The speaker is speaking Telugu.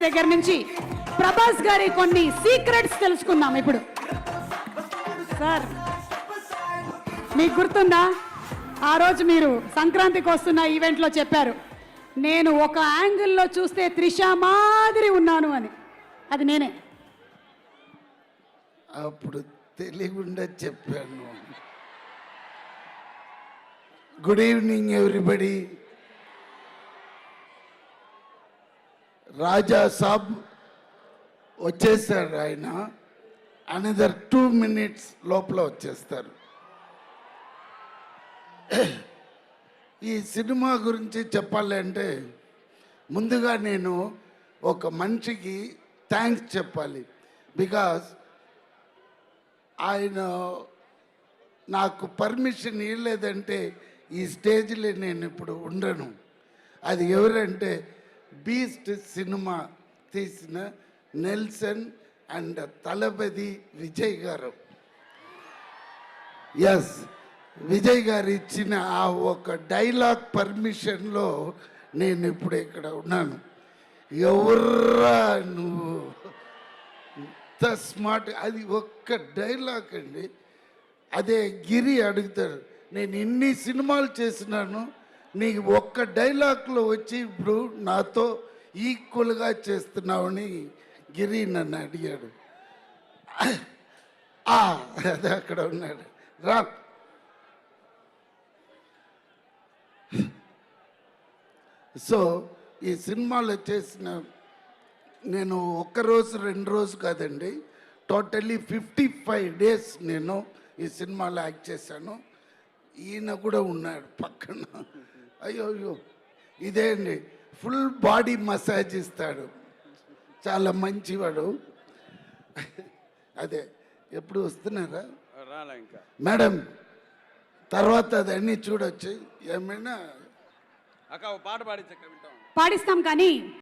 దగ్గర నుంచి ప్రభాస్ గారి కొన్ని సీక్రెట్స్ తెలుసుకుందాం ఇప్పుడు. సార్ మీకు గుర్తుందా? ఆ రోజు మీరు సంక్రాంతికి వస్తున్న ఈవెంట్లో చెప్పారు నేను ఒక యాంగిల్లో చూస్తే త్రిష మాదిరి ఉన్నాను అని. అది నేనే. అప్పుడు తెలియకుండా చెప్పాను. Good evening everybody. Raja Saab వచ్చేసారు ఆయన. అనదర్ టూ మినిట్స్ లోపల వచ్చేస్తారు. ఈ సినిమా గురించి చెప్పాలి అంటే ముందుగా నేను ఒక మనిషికి థ్యాంక్స్ చెప్పాలి. బికాస్ ఆయన నాకు పర్మిషన్ ఇవ్వలేదంటే ఈ స్టేజ్లో నేను ఇప్పుడు ఉండను. అది ఎవరంటే బీస్ట్ సినిమా తీసిన నెల్సన్ అండ్ తలపతి విజయ్ గారు. ఎస్ విజయ్ గారు ఇచ్చిన ఆ ఒక డైలాగ్ పర్మిషన్లో నేను ఇప్పుడు ఇక్కడ ఉన్నాను. ఎవర్రా నువ్వు? ఇంత స్మార్ట్ అది ఒక్క డైలాగ్ అండి. అదే గిరి అడుగుతాడు నేను ఇన్ని సినిమాలు చేసినాను నీకు ఒక్క డైలాగ్లో వచ్చి ఇప్పుడు నాతో ఈక్వల్గా చేస్తున్నావని గిరి నన్ను అడిగాడు. ఆ, అదే అక్కడ ఉన్నాడు. రా. సో ఈ సినిమాలో చేసిన నేను ఒక్కరోజు రెండు రోజు కాదండి టోటల్లీ ఫిఫ్టీ ఫైవ్ డేస్ నేను ఈ సినిమాలో యాక్ట్ చేశాను. ఈయన కూడా ఉన్నాడు పక్కన. అయ్యో అయ్యో. ఇదే అండి. ఫుల్ బాడీ మసాజ్ ఇస్తాడు. చాలా మంచివాడు. అదే ఎప్పుడు వస్తున్నారా? రాలా ఇంకా. మేడం తర్వాత అదన్నీ చూడొచ్చు. ఏమైనా? పాట పాడిస్తాం కానీ